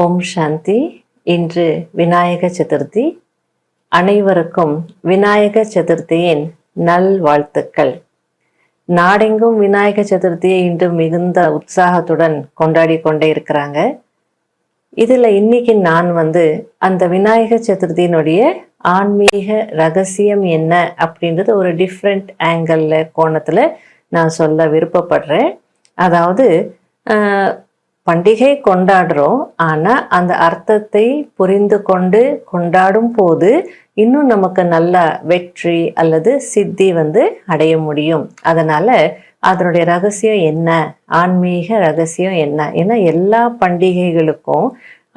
ஓம் சாந்தி. இன்று விநாயக சதுர்த்தி. அனைவருக்கும் விநாயக சதுர்த்தியின் நல் வாழ்த்துக்கள். நாடெங்கும் விநாயக சதுர்த்தியை இன்று மிகுந்த உற்சாகத்துடன் கொண்டாடி கொண்டே இருக்கிறாங்க. இதில் இன்னைக்கு நான் வந்து அந்த விநாயக சதுர்த்தியினுடைய ஆன்மீக ரகசியம் என்ன அப்படின்றது ஒரு டிஃப்ரெண்ட் ஆங்கிளில் கோணத்தில் நான் சொல்ல விருப்பப்படுறேன். அதாவது பண்டிகை கொண்டாடுறோம். ஆனால் அந்த அர்த்தத்தை புரிந்து கொண்டு கொண்டாடும் போது இன்னும் நமக்கு நல்ல வெற்றி அல்லது சித்தி வந்து அடைய முடியும். அதனால அதனுடைய ரகசியம் என்ன? ஆன்மீக ரகசியம் என்ன? ஏன்னா எல்லா பண்டிகைகளுக்கும்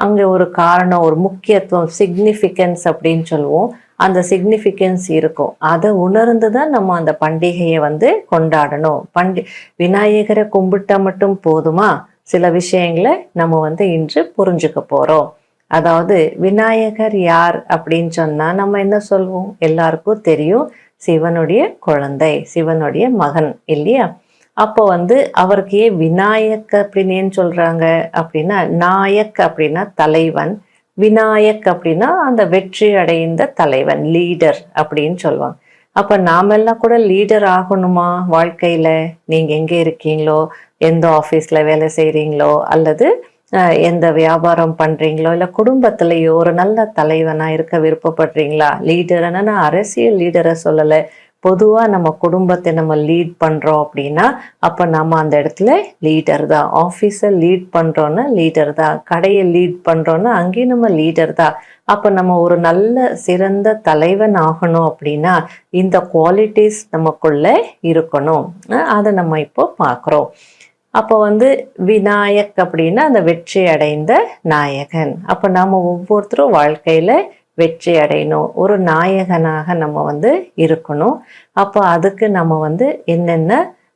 அங்கே ஒரு காரணம் ஒரு முக்கியத்துவம் சிக்னிஃபிகன்ஸ் அப்படின்னு சொல்லுவோம். அந்த சிக்னிஃபிகன்ஸ் இருக்கும். அதை உணர்ந்து தான் நம்ம அந்த பண்டிகையை வந்து கொண்டாடணும். பண்டி விநாயகரை கும்பிட்டா மட்டும் போதுமா? சில விஷயங்களை நம்ம வந்து இன்று புரிஞ்சுக்க போறோம். அதாவது விநாயகர் யார் அப்படின்னு சொன்னா நம்ம என்ன சொல்வோம்? எல்லாருக்கும் தெரியும். சிவனுடைய குழந்தை சிவனுடைய மகன் இல்லையா? அப்போ வந்து அவருக்கு ஏன் விநாயக் அப்படின்னு ஏன் சொல்றாங்க? அப்படின்னா நாயக் அப்படின்னா தலைவன் விநாயக் அப்படின்னா அந்த வெற்றி அடைந்த தலைவன் லீடர் அப்படின்னு சொல்லுவாங்க. அப்ப நாமெல்லாம் கூட லீடர் ஆகணுமா வாழ்க்கையில? நீங்க எங்க இருக்கீங்களோ? எந்த ஆஃபீஸில் வேலை செய்கிறீங்களோ அல்லது எந்த வியாபாரம் பண்ணுறீங்களோ இல்லை குடும்பத்திலேயோ ஒரு நல்ல தலைவனாக இருக்க விருப்பப்படுறீங்களா? லீடர்னா நான் அரசியல் லீடரை சொல்லலை. பொதுவாக நம்ம குடும்பத்தை நம்ம லீட் பண்ணுறோம் அப்படின்னா அப்போ நம்ம அந்த இடத்துல லீடர் தான். ஆஃபீஸை லீட் பண்ணுறோன்னா லீடர் தான். கடையை லீட் பண்ணுறோன்னா அங்கேயும் நம்ம லீடர் தான். அப்போ நம்ம ஒரு நல்ல சிறந்த தலைவன் ஆகணும் அப்படின்னா இந்த குவாலிட்டிஸ் நமக்குள்ளே இருக்கணும். அதை நம்ம இப்போ பார்க்குறோம். அப்போ வந்து விநாயக் அப்படின்னா அந்த வெற்றி அடைந்த நாயகன். அப்போ நம்ம ஒவ்வொருத்தரும் வாழ்க்கையில வெற்றி அடையணும். ஒரு நாயகனாக நம்ம வந்து இருக்கணும். அப்போ அதுக்கு நம்ம வந்து என்னென்ன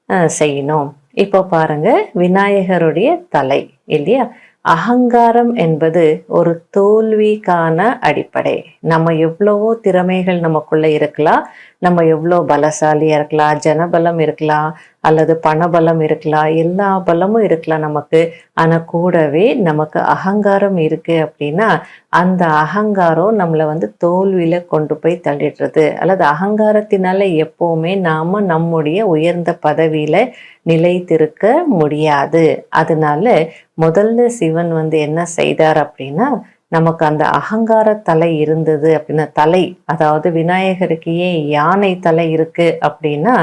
அஹ், செய்யணும்? இப்போ பாருங்க விநாயகருடைய தலை இல்லையா? அகங்காரம் என்பது ஒரு தோல்விக்கான அடிப்படை. நம்ம எவ்வளவோ திறமைகள் நமக்குள்ள இருக்கலாம். நம்ம எவ்வளோ பலசாலியாக இருக்கலாம் ஜனபலம் இருக்கலாம் அல்லது பணபலம் இருக்கலாம் எல்லா பலமும் இருக்கலாம் நமக்கு. ஆனால் கூடவே நமக்கு அகங்காரம் இருக்குது அப்படின்னா அந்த அகங்காரம் நம்மளை வந்து தோல்வியில் கொண்டு போய் தள்ளிடுறது. அல்லது அகங்காரத்தினால எப்போவுமே நாம் நம்முடைய உயர்ந்த பதவியில் நிலைத்திருக்க முடியாது. அதனால முதல்ல சிவன் வந்து என்ன செய்தார் அப்படின்னா நமக்கு அந்த அகங்கார தலை இருந்தது அப்படின்னா தலை அதாவது விநாயகருக்கு ஏன் யானை தலை இருக்கு அப்படின்னா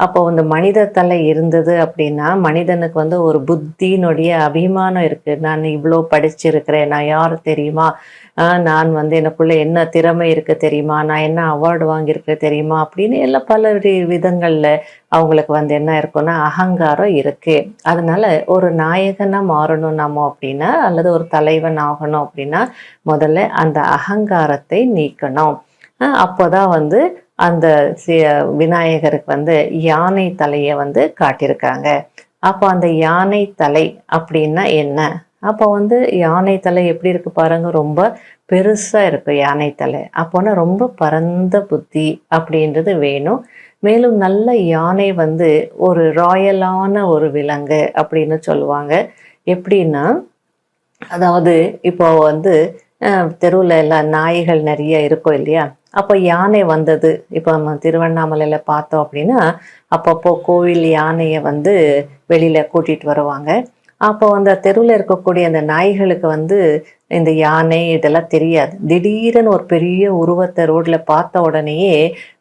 அப்போ வந்து மனித தலை இருந்தது அப்படின்னா மனிதனுக்கு வந்து ஒரு புத்தியினுடைய அபிமானம் இருக்கு. நான் இவ்வளோ படிச்சிருக்கிறேன் நான் யார் தெரியுமா? நான் வந்து எனக்குள்ள என்ன திறமை இருக்கு தெரியுமா? நான் என்ன அவார்டு வாங்கியிருக்கேன் தெரியுமா? அப்படின்னு எல்லாம் பல விதங்களில் அவங்களுக்கு வந்து என்ன இருக்குன்னா அகங்காரம் இருக்கு. அதனால ஒரு நாயகனாக மாறணும் நம்ம அப்படின்னா அல்லது ஒரு தலைவன் ஆகணும் அப்படின்னா முதல்ல அந்த அகங்காரத்தை நீக்கணும். அப்போ அப்போதான் வந்து அந்த விநாயகருக்கு வந்து யானை தலையை வந்து காட்டியிருக்காங்க. அப்போ அந்த யானை தலை அப்படின்னா என்ன? அப்போ வந்து யானை தலை எப்படி இருக்கு பாருங்க ரொம்ப பெருசாக இருக்கு யானை தலை. அப்போனா ரொம்ப பரந்த புத்தி அப்படின்றது வேணும். மேலும் நல்ல யானை வந்து ஒரு ராயலான ஒரு விலங்கு அப்படின்னு சொல்லுவாங்க. எப்படின்னா அதாவது இப்போ வந்து தெருவில் எல்லாம் நாய்கள் நிறைய இருக்கும் இல்லையா? அப்போ யானை வந்தது. இப்போ நம்ம திருவண்ணாமலையில் பார்த்தோம் அப்படின்னா அப்பப்போ கோவில் யானையை வந்து வெளியில் கூட்டிகிட்டு வருவாங்க. அப்போ அந்த தெருவில் இருக்கக்கூடிய அந்த நாய்களுக்கு வந்து இந்த யானை இதெல்லாம் தெரியாது. திடீர்னு ஒரு பெரிய உருவத்தை ரோட்ல பார்த்த உடனேயே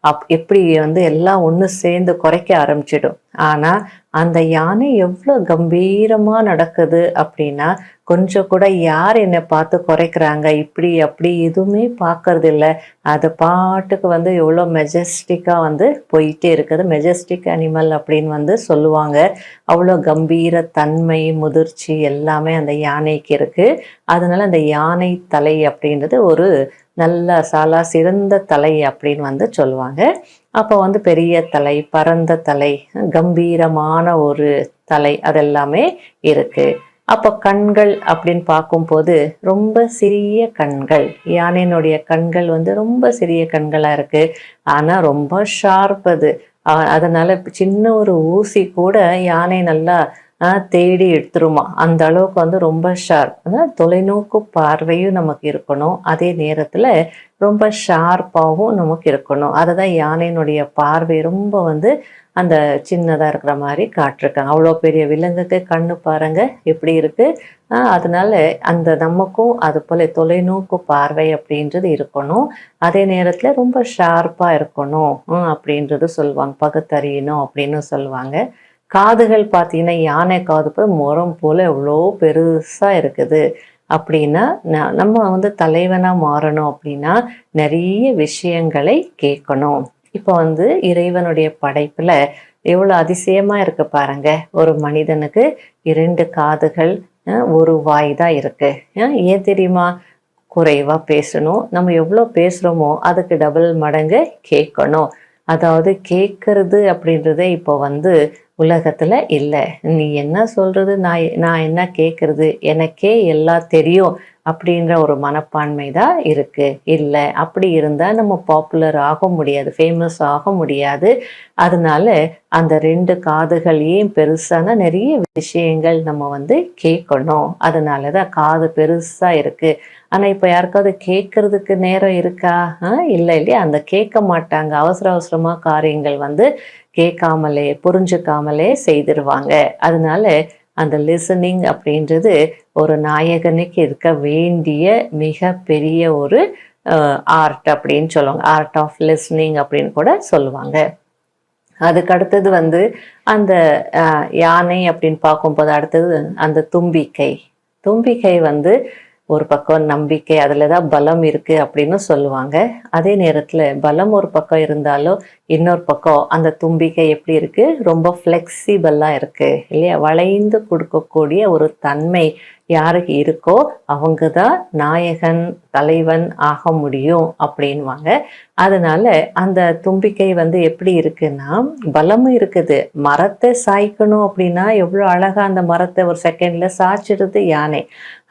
அப் எப்படி வந்து எல்லாம் ஒன்று சேர்ந்து குறைக்க ஆரம்பிச்சிடும். ஆனால் அந்த யானை எவ்வளோ கம்பீரமாக நடக்குது அப்படின்னா கொஞ்சம் கூட யார் என்னை பார்த்து குறைக்கிறாங்க? இப்படி அப்படி எதுவுமே பார்க்கறது இல்லை அது பாட்டுக்கு வந்து எவ்வளோ மெஜஸ்டிக்காக வந்து போயிட்டே இருக்குது. மெஜஸ்டிக் அனிமல் அப்படின்னு வந்து சொல்லுவாங்க. அவ்வளோ கம்பீர தன்மை முதிர்ச்சி எல்லாமே அந்த யானைக்கு இருக்குது அதனால் அந்த யானை தலை அப்படின்றது ஒரு நல்ல சாலா சிறந்த தலை அப்படின்னு வந்து சொல்லுவாங்க. அப்போ வந்து பெரிய தலை பரந்த தலை கம்பீரமான ஒரு தலை அதெல்லாமே இருக்குது அப்போ கண்கள் அப்படின்னு பார்க்கும்போது ரொம்ப சிறிய கண்கள் யானையினுடைய கண்கள் வந்து ரொம்ப சிறிய கண்களாக இருக்குது ஆனால் ரொம்ப ஷார்ப் அது. அதனால் சின்ன ஒரு ஊசி கூட யானை நல்லா தேடி எடுத்துருமா. அந்த அளவுக்கு வந்து ரொம்ப ஷார்ப் அதாவது தொலைநோக்கு பார்வையும் நமக்கு இருக்கணும். அதே நேரத்தில் ரொம்ப ஷார்ப்பாகவும் நமக்கு இருக்கணும். அதை தான் யானையினுடைய பார்வை ரொம்ப வந்து அந்த சின்னதாக இருக்கிற மாதிரி காட்டிருக்காங்க. அவ்வளோ பெரிய விலங்குக்கு கண்ணு பாருங்க எப்படி இருக்குது அதனால அந்த நமக்கும் அது போல தொலைநோக்கு பார்வை அப்படின்றது இருக்கணும். அதே நேரத்தில் ரொம்ப ஷார்ப்பாக இருக்கணும் அப்படின்றது சொல்லுவாங்க. பகுத்தறியணும் அப்படின்னு சொல்லுவாங்க. காதுகள் பார்த்தீங்கன்னா யானை காது போய் முரம் போல் எவ்வளோ பெருசாக இருக்குது. அப்படின்னா ந- நம்ம வந்து தலைவனாக மாறணும் அப்படின்னா நிறைய விஷயங்களை கேட்கணும். இப்போ வந்து இறைவனுடைய படைப்பில் எவ்வளோ அதிசயமாக இருக்கு பாருங்க. ஒரு மனிதனுக்கு இரண்டு காதுகள் ஒரு வாய் தான் இருக்கு. ஏன் தெரியுமா? குறைவாக பேசணும். நம்ம எவ்வளோ பேசுகிறோமோ அதுக்கு டபுள் மடங்கு கேட்கணும். அதாவது கேட்கறது அப்படின்றதே இப்போ வந்து உலகத்தில் இல்லை. நீ என்ன சொல்கிறது நான் நான் என்ன கேட்குறது எனக்கே எல்லாம் தெரியும் அப்படின்ற ஒரு மனப்பான்மை தான் இருக்குது இல்லை அப்படி இருந்தால் நம்ம பாப்புலர் ஆக முடியாது ஃபேமஸ் ஆக முடியாது. அதனால அந்த ரெண்டு காதுகளையும் பெருசான நிறைய விஷயங்கள் நம்ம வந்து கேட்கணும். அதனால தான் காது பெருசாக இருக்குது ஆனால் இப்போ யாருக்காவது கேட்கறதுக்கு நேரம் இருக்கா? இல்லை இல்லையா? அந்த கேட்க மாட்டாங்க. அவசர அவசரமாக காரியங்கள் வந்து கேட்காமலே புரிஞ்சுக்காமலே செய்திருவாங்க. அதனால அந்த லிசனிங் அப்படின்றது ஒரு நாயகனுக்கு இருக்க வேண்டிய மிக பெரிய ஒரு ஆர்ட் அப்படின்னு சொல்லுவாங்க. ஆர்ட் ஆஃப் லிஸ்னிங் அப்படின்னு கூட சொல்லுவாங்க. அதுக்கு அடுத்தது வந்து அந்த யானை அப்படின்னு பார்க்கும்போது அடுத்தது அந்த தும்பிக்கை. தும்பிக்கை வந்து ஒரு பக்கம் நம்பிக்கை அதில் தான் பலம் இருக்கு அப்படின்னு சொல்லுவாங்க. அதே நேரத்தில் பலம் ஒரு பக்கம் இருந்தாலும் இன்னொரு பக்கம் அந்த தும்பிக்கை எப்படி இருக்குது ரொம்ப ஃப்ளெக்சிபிளாக இருக்குது இல்லையா? வளைந்து கொடுக்கக்கூடிய ஒரு தன்மை யாருக்கு இருக்கோ அவங்க தான் நாயகன் தலைவன் ஆக முடியும் அப்படின்வாங்க. அதனால அந்த தும்பிக்கை வந்து எப்படி இருக்குன்னா பலமும் இருக்குது. மரத்தை சாய்க்கணும் அப்படின்னா எவ்வளோ அழகாக அந்த மரத்தை ஒரு செகண்ட்ல சாய்ச்சிடுது யானை.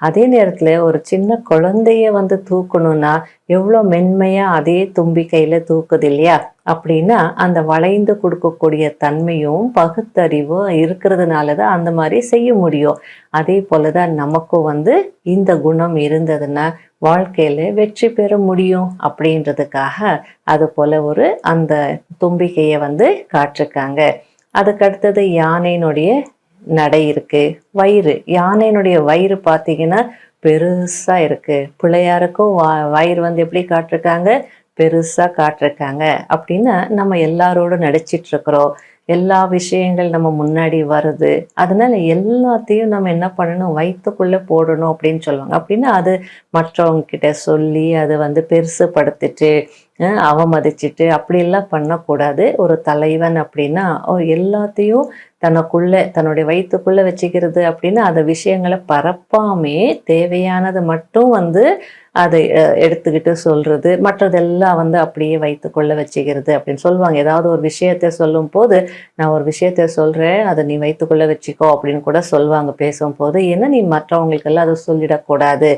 அதே நேரத்தில் ஒரு சின்ன குழந்தைய வந்து தூக்கணும்னா எவ்வளோ மென்மையாக அதே தும்பிக்கையில் தூக்குது இல்லையா? அப்படின்னா அந்த வளைந்து கொடுக்கக்கூடிய தன்மையும் பகுத்தறிவும் இருக்கிறதுனால தான் அந்த மாதிரி செய்ய முடியும். அதே போல தான் நமக்கும் வந்து இந்த குணம் இருந்ததுன்னா வாழ்க்கையில் வெற்றி பெற முடியும் அப்படின்றதுக்காக அது போல ஒரு அந்த தும்பிக்கையை வந்து காட்டிருக்காங்க. அதுக்கு அடுத்தது யானையினுடைய நடை இருக்கு. வயிறு யானையினுடைய வயிறு பார்த்தீங்கன்னா பெருசா இருக்கு. பிள்ளையாருக்கும் வா- வயிறு வந்து எப்படி காட்டிருக்காங்க? பெருசா காட்டிருக்காங்க. அப்படின்னா நம்ம எல்லாரோட நடிச்சிட்டு இருக்கிறோம் எல்லா விஷயங்கள் நம்ம முன்னாடி வருது. அதனால எல்லாத்தையும் நம்ம என்ன பண்ணணும்? வயிற்றுக்குள்ள போடணும் அப்படின்னு சொல்லுவாங்க. அப்படின்னா அது மற்றவங்க கிட்ட சொல்லி அதை வந்து பெருசுப்படுத்திட்டு படுத்துட்டு அவமதிச்சிட்டு அப்படியெல்லாம் பண்ணக்கூடாது. ஒரு தலைவன் அப்படின்னா ஓ, எல்லாத்தையும் தனக்குள்ளே தன்னுடைய வயிற்றுக்குள்ளே வச்சுக்கிறது அப்படின்னா அந்த விஷயங்களை பரப்பாமே தேவையானது மட்டும் வந்து அதை எடுத்துக்கிட்டு சொல்கிறது மற்றதெல்லாம் வந்து அப்படியே வைத்துக்குள்ளே வச்சுக்கிறது அப்படின்னு சொல்லுவாங்க. ஏதாவது ஒரு விஷயத்தை சொல்லும் போது நான் ஒரு விஷயத்தை சொல்கிறேன் அதை நீ வைத்துக்குள்ளே வச்சுக்கோ அப்படின்னு கூட சொல்லுவாங்க பேசும்போது. ஏன்னா நீ மற்றவங்களுக்கெல்லாம் அதை சொல்லிடக்கூடாது.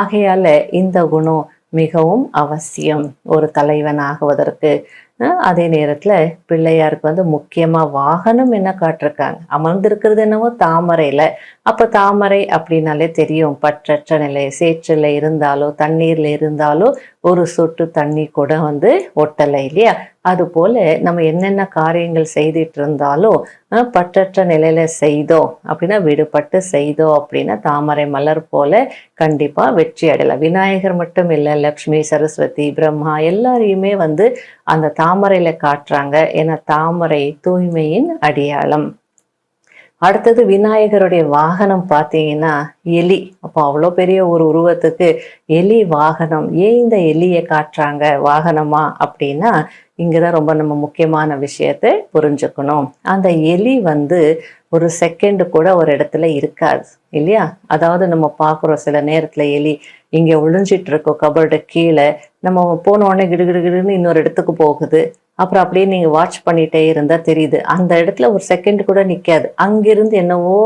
ஆகையால் இந்த குணம் மிகவும் அவசியம் ஒரு தலைவன் ஆகுவதற்கு அதே நேரத்துல பிள்ளையாருக்கு வந்து முக்கியமாக வாகனம் என்ன காட்டிருக்காங்க? அமர்ந்திருக்கிறது என்னவோ தாமரையில. அப்போ தாமரை அப்படின்னாலே தெரியும். பற்றற்ற நிலை சேற்றில் இருந்தாலோ தண்ணீரில் இருந்தாலோ ஒரு சொட்டு தண்ணி கூட வந்து ஒட்டலை இல்லையா? அதுபோல நம்ம என்னென்ன காரியங்கள் செய்துட்டு இருந்தாலும் பற்றற்ற நிலையில செய்தோம் அப்படின்னா விடுபட்டு செய்தோம் அப்படின்னா தாமரை மலர் போல கண்டிப்பா வெற்றி அடையலாம். விநாயகர் மட்டும் இல்லை லக்ஷ்மி சரஸ்வதி பிரம்மா எல்லாரையுமே வந்து அந்த தாமரையில காட்டுறாங்க. ஏன்னா தாமரை தூய்மையின் அடையாளம். அடுத்தது விநாயகருடைய வாகனம் பார்த்தீங்கன்னா எலி. அப்போ அவ்வளோ பெரிய ஒரு உருவத்துக்கு எலி வாகனம். ஏன் இந்த எலியை காட்டுறாங்க வாகனமா அப்படின்னா இங்கே தான் ரொம்ப நம்ம முக்கியமான விஷயத்தை புரிஞ்சுக்கணும். அந்த எலி வந்து ஒரு செகண்டு கூட ஒரு இடத்துல இருக்காது இல்லையா? அதாவது நம்ம பார்க்குறோம் சில நேரத்தில் எலி இங்கே ஒளிஞ்சிட்டு இருக்கோம் கபர்டு கீழே. நம்ம போன உடனே கிடுகிடுகிடுன்னு இன்னொரு இடத்துக்கு போகுது. அப்புறம் அப்படியே நீங்க வாட்ச் பண்ணிட்டே இருந்தா தெரியுது. அந்த இடத்துல ஒரு செகண்ட் கூட நிக்காது. அங்கிருந்து என்னவோ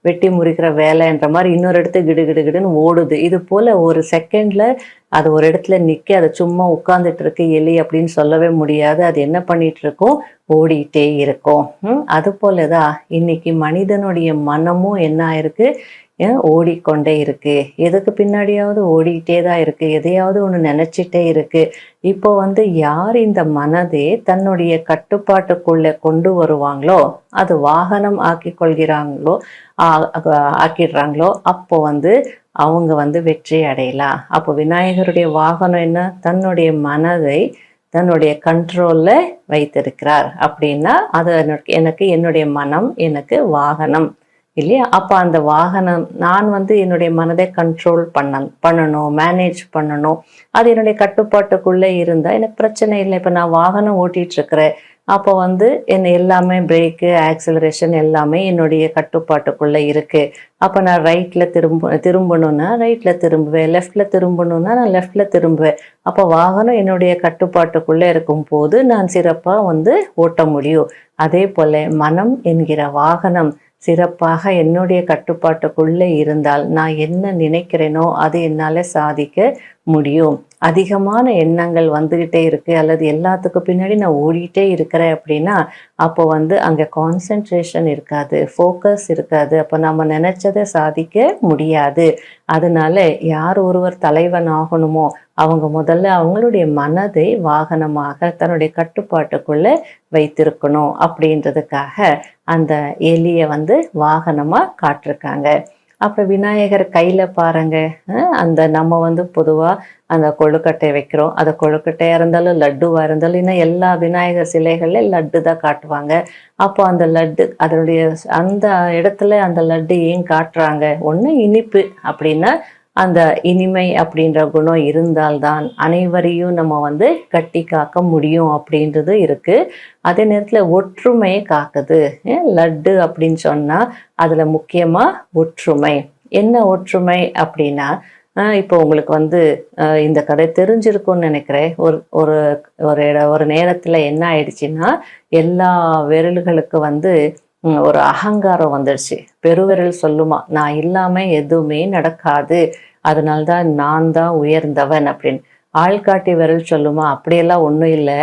வெட்டி முறிக்கிற வேலைன்ற மாதிரி இன்னொரு இடத்து கிடு கிடு கிடுன்னு ஓடுது. இது போல ஒரு செகண்ட்ல அது ஒரு இடத்துல நிக்க அது சும்மா உட்காந்துட்டு இருக்கு எலி அப்படின்னு சொல்லவே முடியாது. அது என்ன பண்ணிட்டு இருக்கும் ஓடிட்டே இருக்கும். அது அது போலதான் இன்னைக்கு மனிதனுடைய மனமும் என்ன ஆயிருக்கு? ஓடிக்கொண்டே இருக்கு. எதுக்கு பின்னாடியாவது ஓடிக்கிட்டே தான் இருக்கு? எதையாவது ஒன்று நினைச்சிட்டே இருக்கு. இப்போ வந்து யார் இந்த மனதை தன்னுடைய கட்டுப்பாட்டுக்குள்ளே கொண்டு வருவாங்களோ அது வாகனம் ஆக்கி கொள்கிறாங்களோ ஆக்கிடுறாங்களோ அப்போ வந்து அவங்க வந்து வெற்றி அடையலாம் அப்போ விநாயகருடைய வாகனம் என்ன? தன்னுடைய மனதை தன்னுடைய கண்ட்ரோலில் வைத்திருக்கிறார். அப்படின்னா அது எனக்கு என்னுடைய மனம் எனக்கு வாகனம். இல்லையா? அப்போ அந்த வாகனம் நான் வந்து என்னுடைய மனதை கண்ட்ரோல் பண்ண பண்ணணும் மேனேஜ் பண்ணணும். அது என்னுடைய கட்டுப்பாட்டுக்குள்ளே இருந்தால் எனக்கு பிரச்சனை இல்லை. இப்போ நான் வாகனம் ஓட்டிகிட்டு இருக்கிறேன் அப்போ வந்து என்ன எல்லாமே பிரேக்கு ஆக்சிலரேஷன் எல்லாமே என்னுடைய கட்டுப்பாட்டுக்குள்ளே இருக்குது அப்போ நான் ரைட்டில் திரும்ப திரும்பணும்னா ரைட்டில் திரும்புவேன். லெஃப்டில் திரும்பணும்னா நான் லெஃப்டில் திரும்புவேன். அப்போ வாகனம் என்னுடைய கட்டுப்பாட்டுக்குள்ளே இருக்கும் போது நான் சிறப்பாக வந்து ஓட்ட முடியும். அதே போல் மனம் என்கிற வாகனம் சிறப்பாக என்னுடைய கட்டுப்பாட்டுக்குள்ளே இருந்தால் நான் என்ன நினைக்கிறேனோ அது என்னால் சாதிக்க முடியும். அதிகமான எண்ணங்கள் வந்துக்கிட்டே இருக்கு. அல்லது எல்லாத்துக்கும் பின்னாடி நான் ஓடிட்டே இருக்கிறேன் அப்படின்னா அப்போ வந்து அங்கே கான்சென்ட்ரேஷன் இருக்காது ஃபோக்கஸ் இருக்காது. அப்போ நம்ம நினைச்சதை சாதிக்க முடியாது. அதனால யார் ஒருவர் தலைவன் ஆகணுமோ அவங்க முதல்ல அவங்களுடைய மனதை வாகனமாக தன்னுடைய கட்டுப்பாட்டுக்குள்ளே வைத்திருக்கணும் அப்படின்றதுக்காக அந்த எலியை வந்து வாகனமாக காட்டிருக்காங்க. அப்புறம் விநாயகர் கையில் பாருங்க. அந்த நம்ம வந்து பொதுவாக அந்த கொழுக்கட்டை வைக்கிறோம். அது கொழுக்கட்டையாக இருந்தாலும் லட்டுவாக இருந்தாலும் இன்னும் எல்லா விநாயகர் சிலைகள்ல லட்டு தான் காட்டுவாங்க. அப்போ அந்த லட்டு அதனுடைய அந்த இடத்துல அந்த லட்டு ஏன் காட்டுறாங்க? ஒன்று இனிப்பு அப்படின்னா அந்த இனிமை அப்படின்ற குணம் இருந்தால்தான் அனைவரையும் நம்ம வந்து கட்டி காக்க முடியும் அப்படின்றது இருக்குது அதே நேரத்தில் ஒற்றுமையை காக்குது. லட்டு அப்படின்னு சொன்னால் அதில் முக்கியமாக ஒற்றுமை. என்ன ஒற்றுமை அப்படின்னா இப்போ உங்களுக்கு வந்து இந்த கதை தெரிஞ்சிருக்கும்னு நினைக்கிறேன். ஒரு ஒரு ஒரு இட- ஒரு நேரத்தில் என்ன ஆயிடுச்சுன்னா எல்லா விரல்களுக்கு வந்து ஒரு அகங்காரம் வந்துடுச்சு பெருவிரல் சொல்லுமா நான் இல்லாம எதுவுமே நடக்காது. அதனால்தான் நான் தான் உயர்ந்தவன் அப்படின்னு. ஆள்காட்டி விரல் சொல்லுமா அப்படியெல்லாம் ஒன்றும் இல்லை.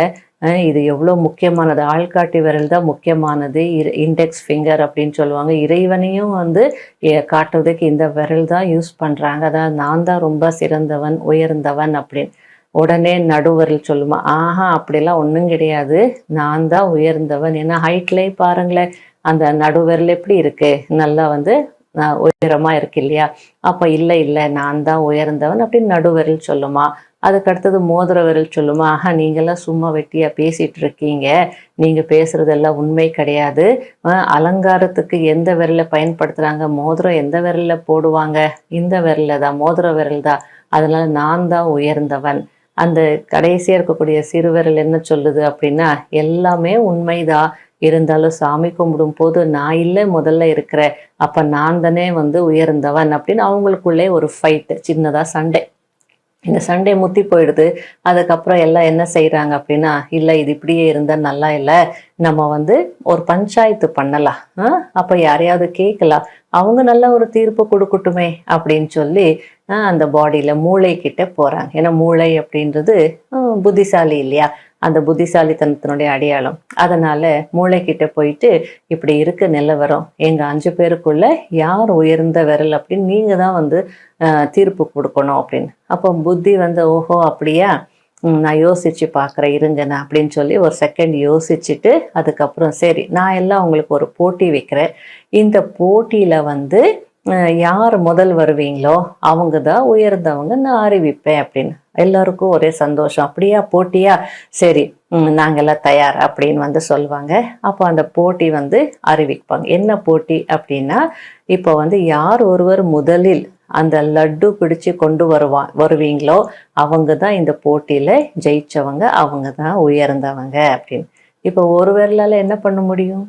இது எவ்வளோ முக்கியமானது? ஆள்காட்டி விரல் தான் முக்கியமானது. இண்டெக்ஸ் ஃபிங்கர் அப்படின்னு சொல்லுவாங்க. இறைவனையும் வந்து காட்டுறதுக்கு இந்த விரல் தான் யூஸ் பண்ணுறாங்க அதான் நான் தான் ரொம்ப சிறந்தவன் உயர்ந்தவன் அப்படின்னு. உடனே நடுவரல் சொல்லுமா ஆஹா அப்படிலாம் ஒன்றும் கிடையாது. நான் தான் உயர்ந்தவன். ஏன்னா ஹைட்லேயே பாருங்களேன். அந்த நடுவரில் எப்படி இருக்கு? நல்லா வந்து உயரமா இருக்கு இல்லையா? அப்போ இல்லை இல்லை நான் தான் உயர்ந்தவன் அப்படின்னு நடுவரில் சொல்லுமா? அதுக்கு அடுத்தது மோதிர விரல் சொல்லுமா? ஆஹா நீங்கெல்லாம் சும்மா வெட்டியா பேசிட்டு இருக்கீங்க. நீங்க பேசுறதெல்லாம் உண்மை கிடையாது. அலங்காரத்துக்கு எந்த விரலை பயன்படுத்துறாங்க? மோதிரம் எந்த விரலில் போடுவாங்க? இந்த விரல்ல தான் மோதிர விரல் தான். அதனால நான் தான் உயர்ந்தவன். அந்த கடைசியா இருக்கக்கூடிய சிறுவிரல் என்ன சொல்லுது அப்படின்னா எல்லாமே உண்மைதான். இருந்தாலும் சாமி கும்பிடும் போது நான் இல்லை முதல்ல இருக்கிற. அப்ப நான் தானே வந்து உயர்ந்தவன். அப்படின்னு அவங்களுக்குள்ளே ஒரு ஃபைட் சின்னதா சண்டை. இந்த சண்டே முத்தி போயிடுது. அதுக்கப்புறம் எல்லாம் என்ன செய்கிறாங்க அப்படின்னா இல்லை இது இப்படியே இருந்தா நல்லா இல்லை. நம்ம வந்து ஒரு பஞ்சாயத்து பண்ணலாம். அப்போ யாரையாவது கேட்கலாம். அவங்க நல்ல ஒரு தீர்ப்பு கொடுக்கட்டுமே. அப்படின்னு சொல்லி அந்த பாடியில மூளை கிட்ட போறாங்க. ஏன்னா மூளை அப்படின்றது புத்திசாலி இல்லையா? அந்த புத்திசாலித்தனத்தினுடைய அடையாளம். அதனால மூளை போயிட்டு இப்படி இருக்கு நிலவரம் எங்க அஞ்சு பேருக்குள்ள யார் உயர்ந்த விரல்? அப்படின்னு நீங்க தான் வந்து தீர்ப்பு கொடுக்கணும் அப்படின்னு. அப்போ புத்தி வந்து ஓஹோ அப்படியா? நான் யோசிச்சு பார்க்குறேன் இருங்கண்ணா அப்படின்னு சொல்லி ஒரு செகண்ட் யோசிச்சுட்டு அதுக்கப்புறம் சரி நான் எல்லாம் உங்களுக்கு ஒரு போட்டி வைக்கிறேன். இந்த போட்டியில் வந்து யார் முதல் வருவீங்களோ அவங்க தான் உயர்ந்தவங்க நான் அறிவிப்பேன் அப்படின்னு. எல்லாருக்கும் ஒரே சந்தோஷம். அப்படியா? போட்டியா? சரி. நாங்கள்லாம் நாங்கெல்லாம் தயார் அப்படின்னு வந்து சொல்லுவாங்க. அப்போ அந்த போட்டி வந்து அறிவிப்பாங்க. என்ன போட்டி அப்படின்னா இப்போ வந்து யார் ஒருவர் முதலில் அந்த லட்டு பிடிச்சு கொண்டு வருவா வருவீங்களோ அவங்க தான் இந்த போட்டியில் ஜெயிச்சவங்க அவங்க தான் உயர்ந்தவங்க அப்படின்னு. இப்போ ஒரு விரலால என்ன பண்ண முடியும்?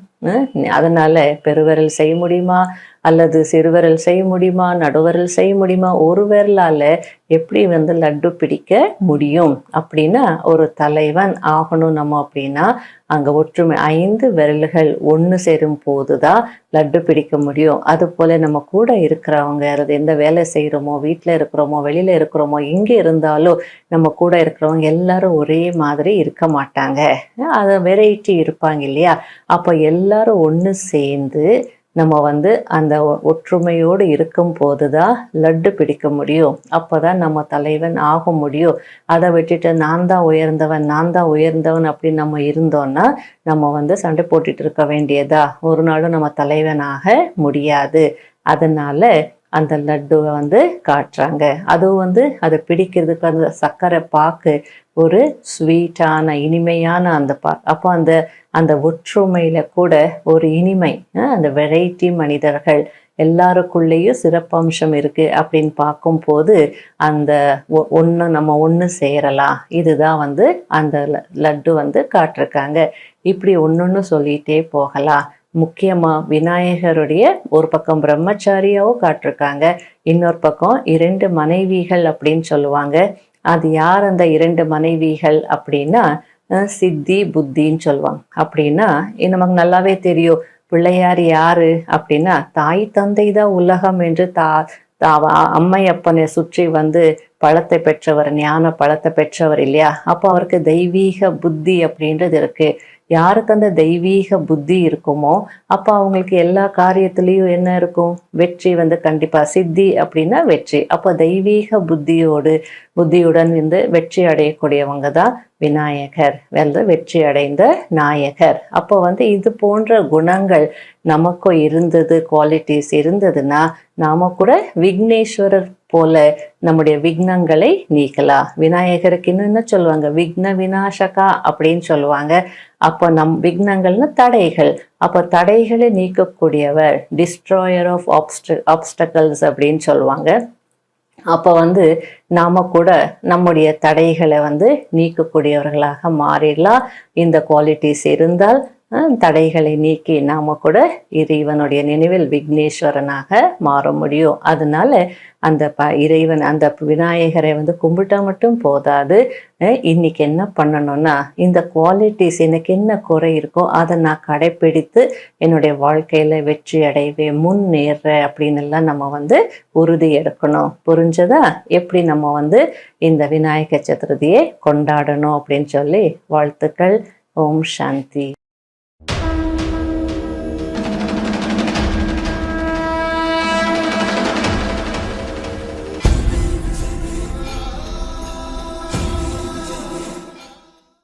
அதனால் பெருவிரல் செய்ய முடியுமா? அல்லது சிறுவரல் செய்ய முடியுமா நடுவரல் செய்ய முடியுமா ஒரு விரலால எப்படி வந்து லட்டு பிடிக்க முடியும் அப்படின்னா ஒரு தலைவன் ஆகணும் நம்ம அப்படின்னா அங்கே ஒற்றுமை ஐந்து விரல்கள் ஒன்று சேரும் போதுதான் லட்டு பிடிக்க முடியும். அது போல் நம்ம கூட இருக்கிறவங்க அது எந்த வேலை செய்கிறோமோ வீட்டில் இருக்கிறோமோ வெளியில் இருக்கிறோமோ எங்கே இருந்தாலும் நம்ம கூட இருக்கிறவங்க எல்லாரும் ஒரே மாதிரி இருக்க மாட்டாங்க. அது வெரைட்டி இருப்பாங்க இல்லையா? அப்போ எல்லாரும் ஒன்று சேர்ந்து நம்ம வந்து அந்த ஒ- ஒற்றுமையோடு இருக்கும் போது தான் லட்டு பிடிக்க முடியும். அப்போ தான் நம்ம தலைவன் ஆக முடியும். அதை விட்டுட்டு நான் தான் உயர்ந்தவன் நான் தான் உயர்ந்தவன் அப்படின்னு நம்ம இருந்தோன்னா நம்ம வந்து சண்டை போட்டுட்டு இருக்க வேண்டியதா? ஒரு நாளும் நம்ம தலைவனாக முடியாது. அதனால அந்த லட்டுவை வந்து காட்டுறாங்க. அதுவும் வந்து அதை பிடிக்கிறதுக்கு அந்த சர்க்கரை பாக்கு ஒரு ஸ்வீட்டான இனிமையான அந்த பா அப்போ அந்த அந்த ஒற்றுமையில கூட ஒரு இனிமை அந்த வெரைட்டி மனிதர்கள் எல்லாருக்குள்ளேயும் சிறப்பம்சம் இருக்கு அப்படின்னு பார்க்கும்போது அந்த ஒன்று நம்ம ஒன்று சேரலாம். இதுதான் வந்து அந்த லட்டு வந்து காட்டிருக்காங்க. இப்படி ஒன்னொன்னு சொல்லிட்டே போகலாம். முக்கியமாக விநாயகருடைய ஒரு பக்கம் பிரம்மச்சாரியாவும் காட்டிருக்காங்க. இன்னொரு பக்கம் இரண்டு மனைவிகள் அப்படின்னு சொல்லுவாங்க. அது யார் அந்த இரண்டு மனைவிகள் அப்படின்னா சித்தி புத்தின்னு சொல்லுவாங்க. அப்படின்னா நமக்கு நல்லாவே தெரியும். பிள்ளையார் யாரு அப்படின்னா தாய் தந்தை தான் உலகம் என்று தா தா- அம்மையப்பனை சுற்றி வந்து பழத்தை பெற்றவர் ஞான பழத்தை பெற்றவர் இல்லையா? அப்போ அவருக்கு தெய்வீக புத்தி அப்படின்றது இருக்குது யாருக்கு அந்த தெய்வீக புத்தி இருக்குமோ அப்போ அவங்களுக்கு எல்லா காரியத்துலேயும் என்ன இருக்கும்? வெற்றி வந்து கண்டிப்பா சித்தி அப்படின்னா வெற்றி. அப்போ தெய்வீக புத்தியோடு புத்தியுடன் வந்து வெற்றி அடையக்கூடியவங்க தான் விநாயகர். வந்து வெற்றி அடைந்த நாயகர். அப்போ வந்து இது போன்ற குணங்கள் நமக்கும் இருந்தது குவாலிட்டிஸ் இருந்ததுன்னா நாம கூட விக்னேஸ்வரர் போல நம்முடைய விக்னங்களை நீக்கலாம். விநாயகருக்கு இன்னும் என்ன சொல்லுவாங்க? விக்ன விநாசகா அப்படின்னு சொல்லுவாங்க. அப்போ நம் விக்னங்கள்னு தடைகள். அப்போ தடைகளை நீக்கக்கூடியவர் டிஸ்ட்ராயர் ஆஃப் ஆப்ஸ்ட ஆப்ஸ்டக்கல்ஸ் அப்படின்னு சொல்லுவாங்க. அப்போ வந்து நாம கூட நம்முடைய தடைகளை வந்து நீக்கக்கூடியவர்களாக மாறிடலாம். இந்த குவாலிட்டிஸ் இருந்தால் தடைகளை நீக்கி நாம கூட இறைவனுடைய நினைவில் விக்னேஸ்வரனாக மாற முடியும். அதனால அந்த ப இறைவன் அந்த விநாயகரை வந்து கும்பிட்டா மட்டும் போதாது. இன்னைக்கு என்ன பண்ணணும்னா இந்த குவாலிட்டிஸ் எனக்கு என்ன குறை இருக்கோ அதை நான் கடைப்பிடித்து என்னுடைய வாழ்க்கையில வெற்றி அடைவேன் முன்னேறேன் அப்படின்னு எல்லாம் நம்ம வந்து உறுதி எடுக்கணும். புரிஞ்சதா? எப்படி நம்ம வந்து இந்த விநாயகர் சதுர்த்தியை கொண்டாடணும் அப்படின்னு சொல்லி வாழ்த்துக்கள். ஓம் சாந்தி.